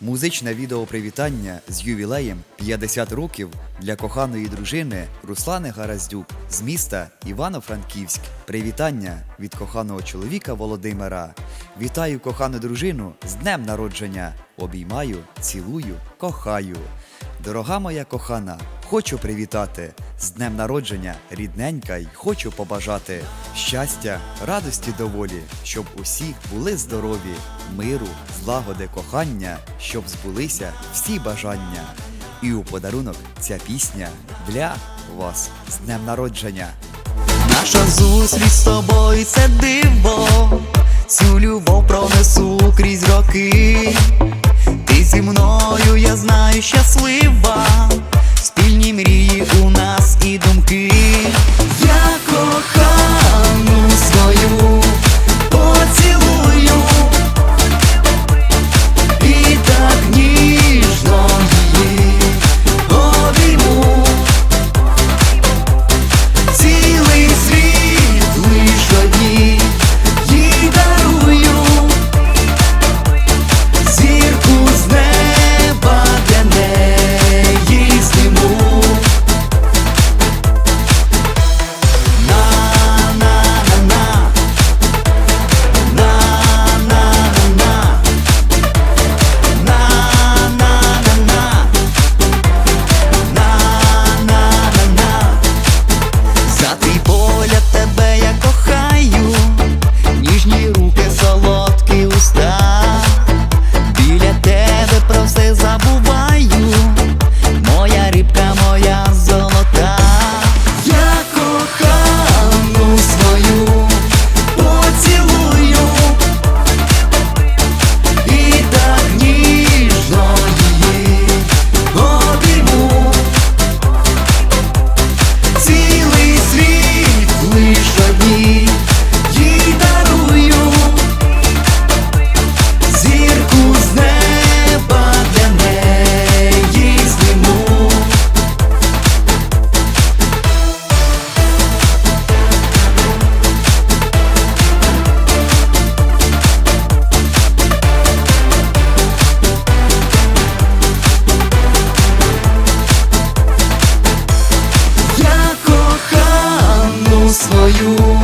Музичне відео привітання з ювілеєм 50 років для коханої дружини Руслани Гараздюк з міста Івано-Франківськ. Привітання від коханого чоловіка Володимира. Вітаю кохану дружину з днем народження. Обіймаю, цілую, кохаю. Дорога моя кохана, хочу привітати з днем народження, рідненька й хочу побажати щастя, радості доволі, щоб усі були здорові, миру, злагоди, кохання, щоб збулися всі бажання. І у подарунок ця пісня для вас з днем народження. Наша зустріч з тобою це диво, цю любов пронесу крізь роки. Та ти бо. you.